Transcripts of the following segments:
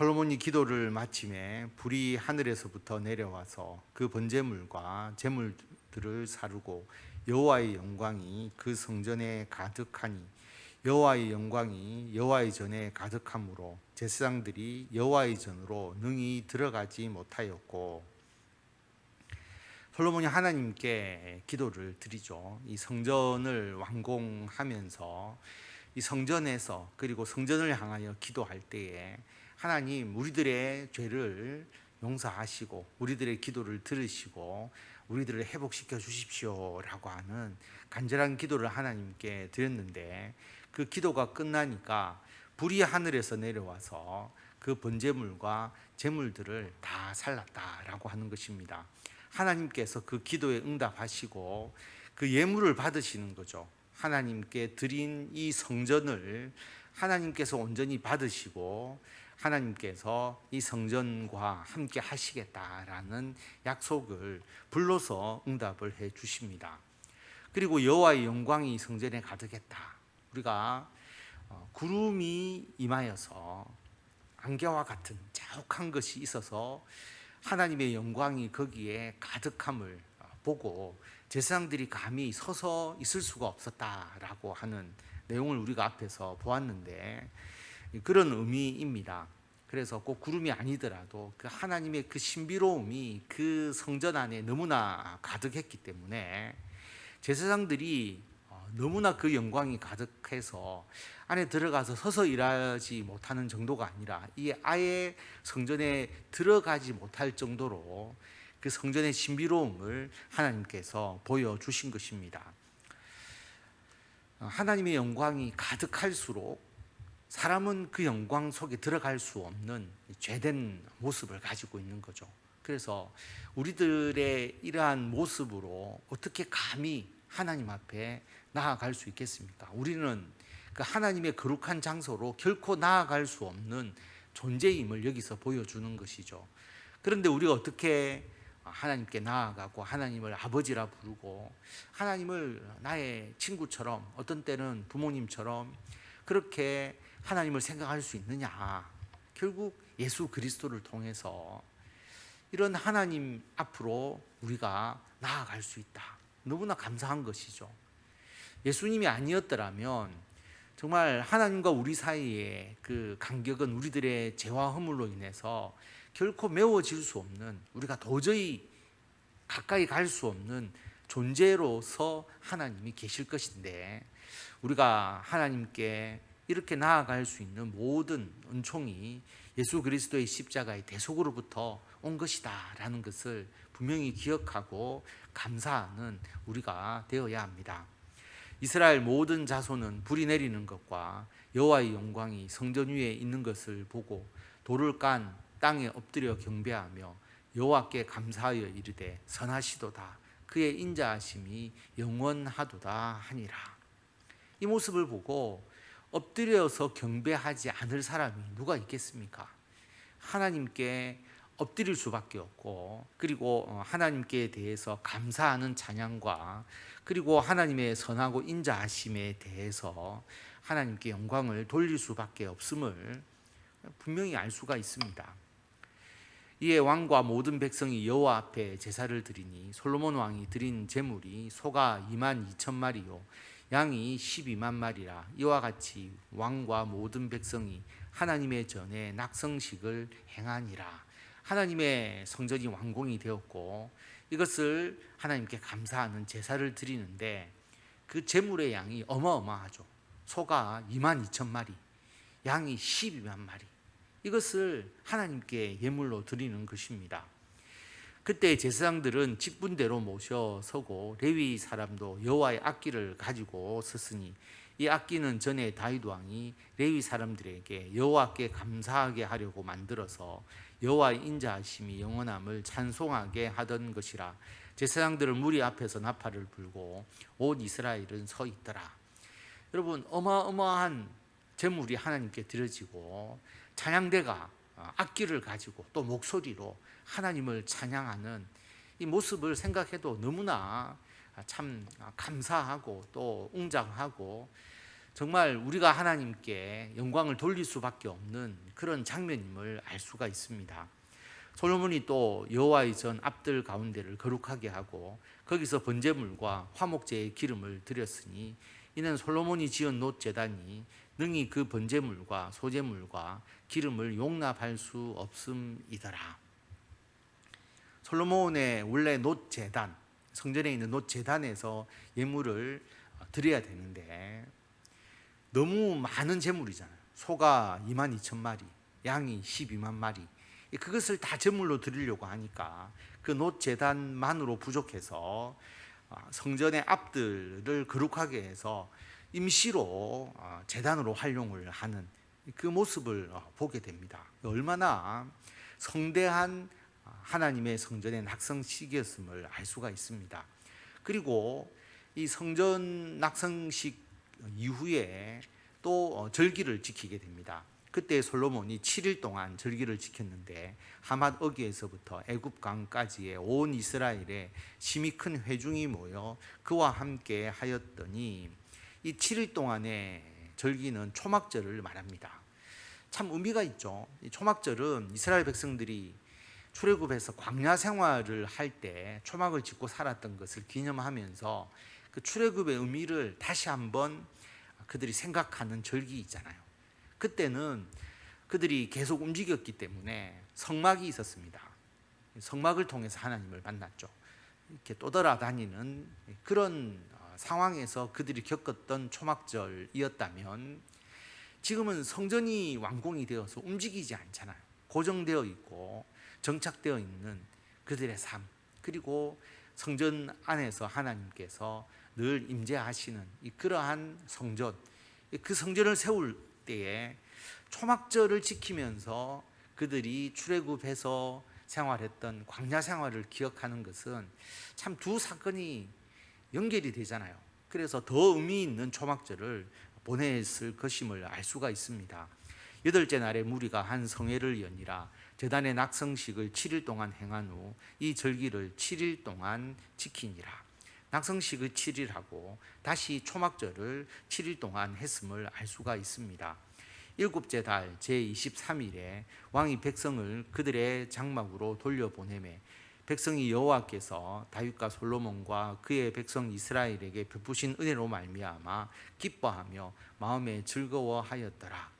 솔로몬이 기도를 마침에 불이 하늘에서부터 내려와서 그 번제물과 제물들을 사르고 여호와의 영광이 그 성전에 가득하니 여호와의 영광이 여호와의 전에 가득함으로 제사장들이 여호와의 전으로 능히 들어가지 못하였고 솔로몬이 하나님께 기도를 드리죠. 이 성전을 완공하면서 이 성전에서 그리고 성전을 향하여 기도할 때에 하나님 우리들의 죄를 용서하시고 우리들의 기도를 들으시고 우리들을 회복시켜 주십시오라고 하는 간절한 기도를 하나님께 드렸는데 그 기도가 끝나니까 불이 하늘에서 내려와서 그 번제물과 제물들을 다 살랐다라고 하는 것입니다. 하나님께서 그 기도에 응답하시고 그 예물을 받으시는 거죠. 하나님께 드린 이 성전을 하나님께서 온전히 받으시고 하나님께서 이 성전과 함께 하시겠다라는 약속을 불러서 응답을 해 주십니다. 그리고 여호와의 영광이 성전에 가득했다. 우리가 어, 구름이 임하여서 안개와 같은 자욱한 것이 있어서 하나님의 영광이 거기에 가득함을 어, 보고 제사장들이 감히 서서 있을 수가 없었다라고 하는 내용을 우리가 앞에서 보았는데 그런 의미입니다. 그래서 꼭 구름이 아니더라도 그 하나님의 그 신비로움이 그 성전 안에 너무나 가득했기 때문에 제사장들이 어, 너무나 그 영광이 가득해서 안에 들어가서 서서 일하지 못하는 정도가 아니라 이 아예 성전에 들어가지 못할 정도로 그 성전의 신비로움을 하나님께서 보여주신 것입니다. 어, 하나님의 영광이 가득할수록 사람은 그 영광 속에 들어갈 수 없는 죄된 모습을 가지고 있는 거죠. 그래서 우리들의 이러한 모습으로 어떻게 감히 하나님 앞에 나아갈 수 있겠습니까? 우리는 그 하나님의 거룩한 장소로 결코 나아갈 수 없는 존재임을 여기서 보여주는 것이죠. 그런데 우리가 어떻게 하나님께 나아가고 하나님을 아버지라 부르고 하나님을 나의 친구처럼 어떤 때는 부모님처럼 그렇게 하나님을 생각할 수 있느냐? 결국 예수 그리스도를 통해서 이런 하나님 앞으로 우리가 나아갈 수 있다. 너무나 감사한 것이죠. 예수님이 아니었더라면 정말 하나님과 우리 사이의 그 간격은 우리들의 죄와 허물로 인해서 결코 메워질 수 없는 우리가 도저히 가까이 갈 수 없는 존재로서 하나님이 계실 것인데 우리가 하나님께 이렇게 나아갈 수 있는 모든 은총이 예수 그리스도의 십자가의 대속으로부터 온 것이다라는 것을 분명히 기억하고 감사하는 우리가 되어야 합니다. 이스라엘 모든 자손은 불이 내리는 것과 여호와의 영광이 성전 위에 있는 것을 보고 돌을 깐 땅에 엎드려 경배하며 여호와께 감사하여 이르되 선하시도다 그의 인자하심이 영원하도다 하니라. 이 모습을 보고 엎드려서 경배하지 않을 사람이 누가 있겠습니까? 하나님께 엎드릴 수밖에 없고 그리고 어, 하나님께 대해서 감사하는 찬양과 그리고 하나님의 선하고 인자하심에 대해서 하나님께 영광을 돌릴 수밖에 없음을 분명히 알 수가 있습니다. 이에 왕과 모든 백성이 여호와 앞에 제사를 드리니 솔로몬 왕이 드린 제물이 소가 2만 2천 마리요 양이 12만 마리라. 이와 같이 왕과 모든 백성이 하나님의 전에 낙성식을 행하니라. 하나님의 성전이 완공이 되었고 이것을 하나님께 감사하는 제사를 드리는데 그 제물의 양이 어마어마하죠. 소가 2만 2천 마리 양이 12만 마리. 이것을 하나님께 예물로 드리는 것입니다 그때 제사장들은 직분대로 모셔 서고 레위 사람도 여호와의 악기를 가지고 섰으니 이 악기는 전에 다윗 왕이 레위 사람들에게 여호와께 감사하게 하려고 만들어서 여호와의 인자하심이 영원함을 찬송하게 하던 것이라 제사장들은 무리 앞에서 나팔을 불고 온 이스라엘은 서 있더라. 여러분 어마어마한 제물이 하나님께 드려지고 찬양대가 악기를 가지고 또 목소리로 하나님을 찬양하는 이 모습을 생각해도 너무나 참 감사하고 또 웅장하고 정말 우리가 하나님께 영광을 돌릴 수밖에 없는 그런 장면임을 알 수가 있습니다. 솔로몬이 또 여호와의 전 앞들 가운데를 거룩하게 하고 거기서 번제물과 화목제의 기름을 드렸으니 이는 솔로몬이 지은 놋 제단이 능히 그 번제물과 소제물과 기름을 용납할 수 없음이더라. 솔로몬의 원래 놋 제단 성전에 있는 놋 제단에서 예물을 드려야 되는데 너무 많은 제물이잖아요. 소가 2만 2천 마리, 양이 12만 마리. 그것을 다 제물로 드리려고 하니까 그 놋 제단만으로 부족해서 아, 성전의 앞들을 거룩하게 해서 임시로 어, 제단으로 활용을 하는 그 모습을 어, 보게 됩니다. 얼마나 성대한 하나님의 성전의 낙성식이었음을 알 수가 있습니다. 그리고 이 성전 낙성식 이후에 또 어, 절기를 지키게 됩니다. 그때 솔로몬이 7일 동안 절기를 지켰는데 하맛 어기에서부터 애굽 강까지의 온 이스라엘에 심히 큰 회중이 모여 그와 함께 하였더니 이 7일 동안의 절기는 초막절을 말합니다. 참 의미가 있죠. 이 초막절은 이스라엘 백성들이 출애굽에서 광야 생활을 할 때 초막을 짓고 살았던 것을 기념하면서 그 출애굽의 의미를 다시 한번 그들이 생각하는 절기 있잖아요. 그때는 그들이 계속 움직였기 때문에 성막이 있었습니다. 성막을 통해서 하나님을 만났죠. 이렇게 떠돌아다니는 그런 어, 상황에서 그들이 겪었던 초막절이었다면 지금은 성전이 완공이 되어서 움직이지 않잖아요. 고정되어 있고 정착되어 있는 그들의 삶 그리고 성전 안에서 하나님께서 늘 임재하시는 이 그러한 성전 그 성전을 세울 때에 초막절을 지키면서 그들이 출애굽해서 생활했던 광야 생활을 기억하는 것은 참 두 사건이 연결이 되잖아요. 그래서 더 의미 있는 초막절을 보냈을 것임을 알 수가 있습니다. 여덟째 날에 무리가 한 성회를 연이라 제단의 낙성식을 7일 동안 행한 후 이 절기를 7일 동안 지키니라. 낙성식을 7일 하고 다시 초막절을 7일 동안 했음을 알 수가 있습니다. 일곱째 달 제23일에 왕이 백성을 그들의 장막으로 돌려보내매 백성이 여호와께서 다윗과 솔로몬과 그의 백성 이스라엘에게 베푸신 은혜로 말미암아 기뻐하며 마음에 즐거워하였더라.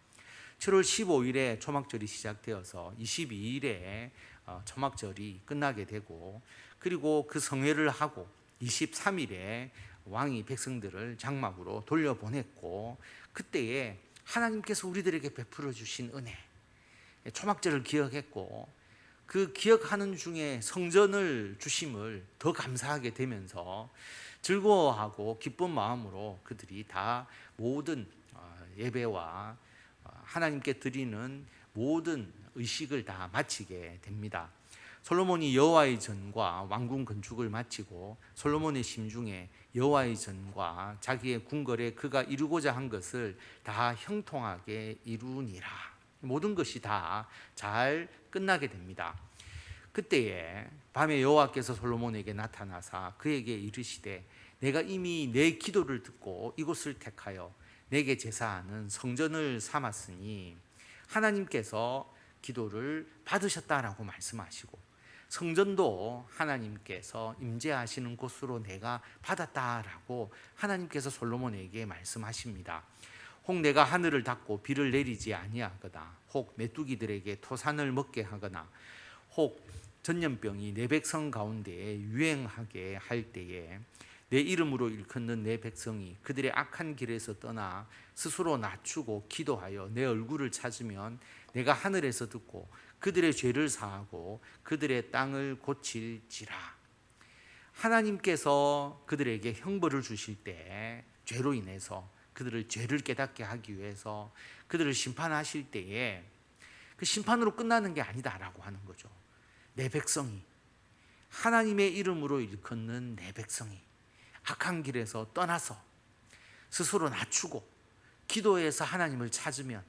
7월 15일에 초막절이 시작되어서 22일에 어, 초막절이 끝나게 되고 그리고 그 성회를 하고 23일에 왕이 백성들을 장막으로 돌려보냈고 그때에 하나님께서 우리들에게 베풀어 주신 은혜 초막절을 기억했고 그 기억하는 중에 성전을 주심을 더 감사하게 되면서 즐거워하고 기쁜 마음으로 그들이 다 모든 어, 예배와 어, 하나님께 드리는 모든 의식을 다 마치게 됩니다. 솔로몬이 여호와의 전과 왕궁 건축을 마치고 솔로몬의 심중에 여호와의 전과 자기의 궁궐에 그가 이루고자 한 것을 다 형통하게 이루니라. 모든 것이 다 잘 끝나게 됩니다. 그때에 밤에 여호와께서 솔로몬에게 나타나사 그에게 이르시되 내가 이미 내 기도를 듣고 이곳을 택하여 내게 제사하는 성전을 삼았으니 하나님께서 기도를 받으셨다라고 말씀하시고 성전도 하나님께서 임재하시는 곳으로 내가 받았다라고 하나님께서 솔로몬에게 말씀하십니다. 혹 내가 하늘을 닫고 비를 내리지 아니하거나 혹 메뚜기들에게 토산을 먹게 하거나 혹 전염병이 내 백성 가운데에 유행하게 할 때에 내 이름으로 일컫는 내 백성이 그들의 악한 길에서 떠나 스스로 낮추고 기도하여 내 얼굴을 찾으면 내가 하늘에서 듣고 그들의 죄를 사하고 그들의 땅을 고칠지라. 하나님께서 그들에게 형벌을 주실 때 죄로 인해서 그들을 죄를 깨닫게 하기 위해서 그들을 심판하실 때에 그 심판으로 끝나는 게 아니다라고 하는 거죠. 내 백성이 하나님의 이름으로 일컫는 내 백성이 악한 길에서 떠나서 스스로 낮추고 기도해서 하나님을 찾으면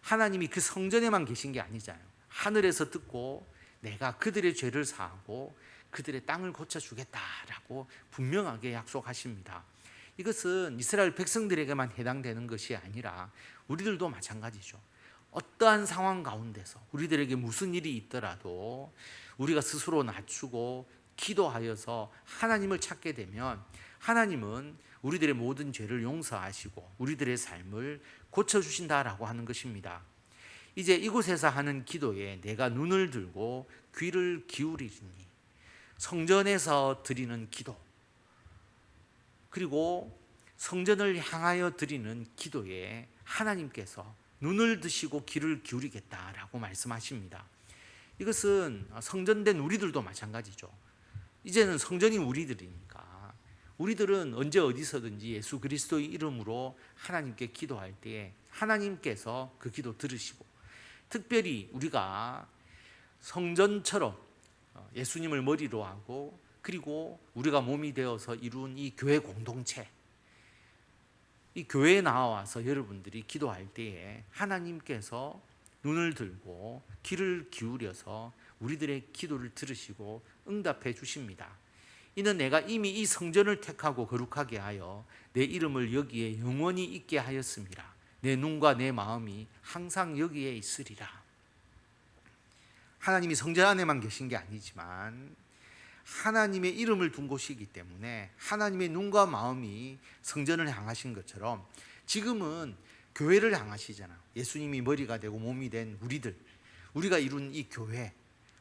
하나님이 그 성전에만 계신 게 아니잖아요. 하늘에서 듣고 내가 그들의 죄를 사하고 그들의 땅을 고쳐 주겠다라고 분명하게 약속하십니다. 이것은 이스라엘 백성들에게만 해당되는 것이 아니라 우리들도 마찬가지죠. 어떠한 상황 가운데서 우리들에게 무슨 일이 있더라도 우리가 스스로 낮추고 기도하여서 하나님을 찾게 되면 하나님은 우리들의 모든 죄를 용서하시고 우리들의 삶을 고쳐 주신다라고 하는 것입니다. 이제 이곳에서 하는 기도에 내가 눈을 들고 귀를 기울이니 성전에서 드리는 기도 그리고 성전을 향하여 드리는 기도에 하나님께서 눈을 드시고 귀를 기울이겠다라고 말씀하십니다. 이것은 성전된 우리들도 마찬가지죠. 이제는 성전이 우리들이니까 우리들은 언제 어디서든지 예수 그리스도의 이름으로 하나님께 기도할 때에 하나님께서 그 기도 들으시고 특별히 우리가 성전처럼 어, 예수님을 머리로 하고 그리고 우리가 몸이 되어서 이룬 이 교회 공동체 이 교회에 나와서 여러분들이 기도할 때에 하나님께서 눈을 들고 귀를 기울여서 우리들의 기도를 들으시고 응답해 주십니다. 이는 내가 이미 이 성전을 택하고 거룩하게 하여 내 이름을 여기에 영원히 있게 하였습니다. 내 눈과 내 마음이 항상 여기에 있으리라. 하나님이 성전 안에만 계신 게 아니지만 하나님의 이름을 둔 곳이기 때문에 하나님의 눈과 마음이 성전을 향하신 것처럼 지금은 교회를 향하시잖아요. 예수님이 머리가 되고 몸이 된 우리들, 우리가 이룬 이 교회,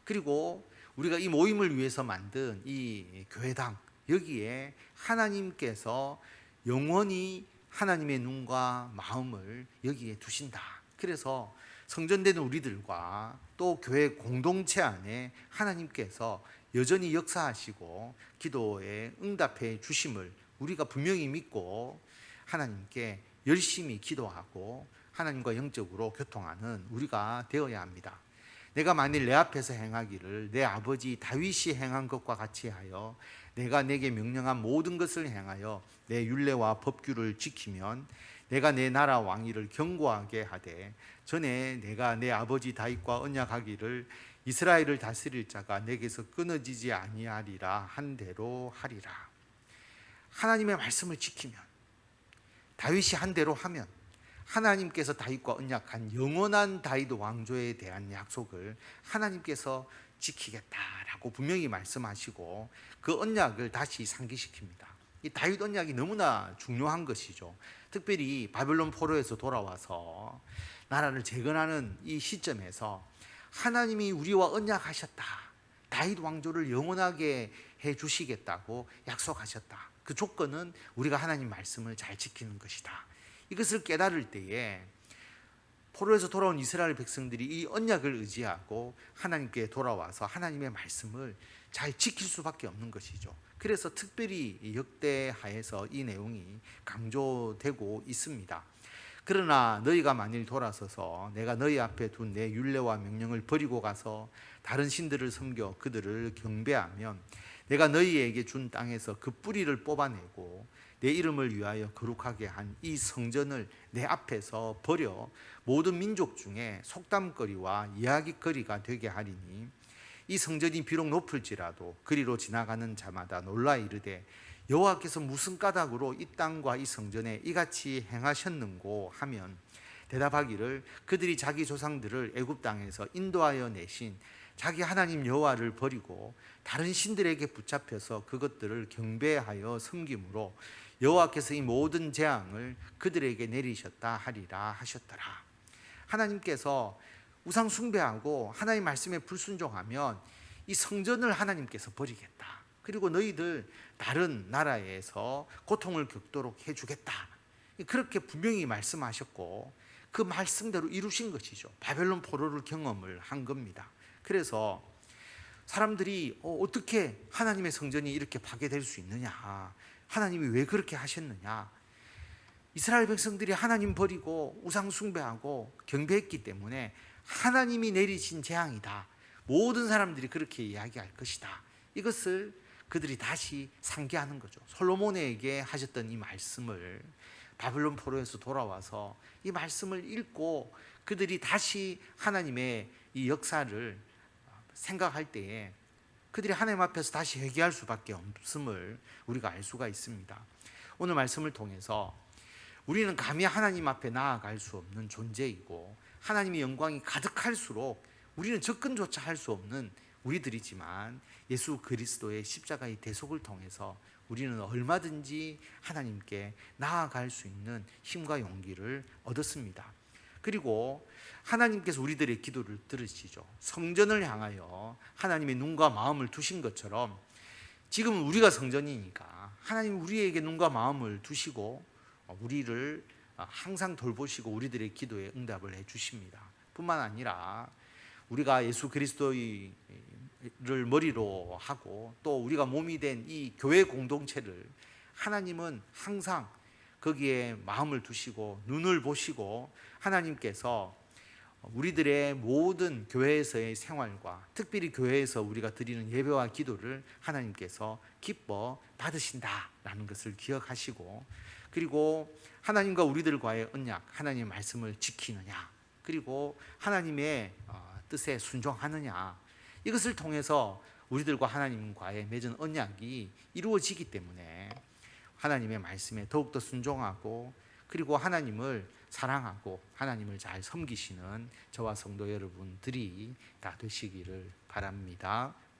그리고 우리가 이 모임을 위해서 만든 이 교회당, 여기에 하나님께서 영원히 하나님의 눈과 마음을 여기에 두신다. 그래서 성전되는 우리들과 또 교회 공동체 안에 하나님께서 여전히 역사하시고 기도에 응답해 주심을 우리가 분명히 믿고 하나님께 열심히 기도하고 하나님과 영적으로 교통하는 우리가 되어야 합니다. 내가 만일 내 앞에서 행하기를 내 아버지 다윗이 행한 것과 같이 하여 내가 내게 명령한 모든 것을 행하여 내 율례와 법규를 지키면 내가 내 나라 왕위를 견고하게 하되 전에 내가 내 아버지 다윗과 언약하기를 이스라엘을 다스릴 자가 내게서 끊어지지 아니하리라 한 대로 하리라. 하나님의 말씀을 지키면 다윗이 한 대로 하면 하나님께서 다윗과 언약한 영원한 다윗 왕조에 대한 약속을 하나님께서 지키겠다라고 분명히 말씀하시고 그 언약을 다시 상기시킵니다. 이 다윗 언약이 너무나 중요한 것이죠. 특별히 바벨론 포로에서 돌아와서 나라를 재건하는 이 시점에서 하나님이 우리와 언약하셨다. 다윗 왕조를 영원하게 해 주시겠다고 약속하셨다. 그 조건은 우리가 하나님 말씀을 잘 지키는 것이다. 이것을 깨달을 때에 포로에서 돌아온 이스라엘 백성들이 이 언약을 의지하고 하나님께 돌아와서 하나님의 말씀을 잘 지킬 수밖에 없는 것이죠. 그래서 특별히 역대하에서 이 내용이 강조되고 있습니다. 그러나 너희가 만일 돌아서서 내가 너희 앞에 둔내 율례와 명령을 버리고 가서 다른 신들을 섬겨 그들을 경배하면 내가 너희에게 준 땅에서 그 뿌리를 뽑아내고 내 이름을 위하여 거룩하게 한 이 성전을 내 앞에서 버려 모든 민족 중에 속담거리와 이야기거리가 되게 하리니 이 성전이 비록 높을지라도 그리로 지나가는 자마다 놀라 이르되 여호와께서 무슨 까닭으로 이 땅과 이 성전에 이같이 행하셨는고 하면 대답하기를 그들이 자기 조상들을 애굽 땅에서 인도하여 내신 자기 하나님 여호와를 버리고 다른 신들에게 붙잡혀서 그것들을 경배하여 섬김으로 여호와께서 이 모든 재앙을 그들에게 내리셨다 하리라 하셨더라. 하나님께서 우상 숭배하고 하나님 말씀에 불순종하면 이 성전을 하나님께서 버리겠다. 그리고 너희들 다른 나라에서 고통을 겪도록 해주겠다. 그렇게 분명히 말씀하셨고 그 말씀대로 이루신 것이죠. 바벨론 포로를 경험을 한 겁니다. 그래서 사람들이 어, 어떻게 하나님의 성전이 이렇게 파괴될 수 있느냐? 하나님이 왜 그렇게 하셨느냐? 이스라엘 백성들이 하나님 버리고 우상 숭배하고 경배했기 때문에 하나님이 내리신 재앙이다. 모든 사람들이 그렇게 이야기할 것이다. 이것을 그들이 다시 상기하는 거죠. 솔로몬에게 하셨던 이 말씀을 바벨론 포로에서 돌아와서 이 말씀을 읽고 그들이 다시 하나님의 이 역사를 생각할 때에 그들이 하나님 앞에서 다시 회개할 수밖에 없음을 우리가 알 수가 있습니다. 오늘 말씀을 통해서 우리는 감히 하나님 앞에 나아갈 수 없는 존재이고 하나님의 영광이 가득할수록 우리는 접근조차 할 수 없는 우리들이지만 예수 그리스도의 십자가의 대속을 통해서 우리는 얼마든지 하나님께 나아갈 수 있는 힘과 용기를 얻었습니다. 그리고 하나님께서 우리들의 기도를 들으시죠. 성전을 향하여 하나님의 눈과 마음을 두신 것처럼 지금 우리가 성전이니까 하나님 우리에게 눈과 마음을 두시고 우리를 항상 돌보시고 우리들의 기도에 응답을 해 주십니다. 뿐만 아니라 우리가 예수 그리스도를 머리로 하고 또 우리가 몸이 된 이 교회 공동체를 하나님은 항상 거기에 마음을 두시고 눈을 보시고 하나님께서 우리들의 모든 교회에서의 생활과 특별히 교회에서 우리가 드리는 예배와 기도를 하나님께서 기뻐 받으신다라는 것을 기억하시고 그리고 하나님과 우리들과의 언약, 하나님의 말씀을 지키느냐, 그리고 하나님의 어, 뜻에 순종하느냐 이것을 통해서 우리들과 하나님과의 맺은 언약이 이루어지기 때문에 하나님의 말씀에 더욱더 순종하고 그리고 하나님을 사랑하고 하나님을 잘 섬기시는 저와 성도 여러분들이 다 되시기를 바랍니다.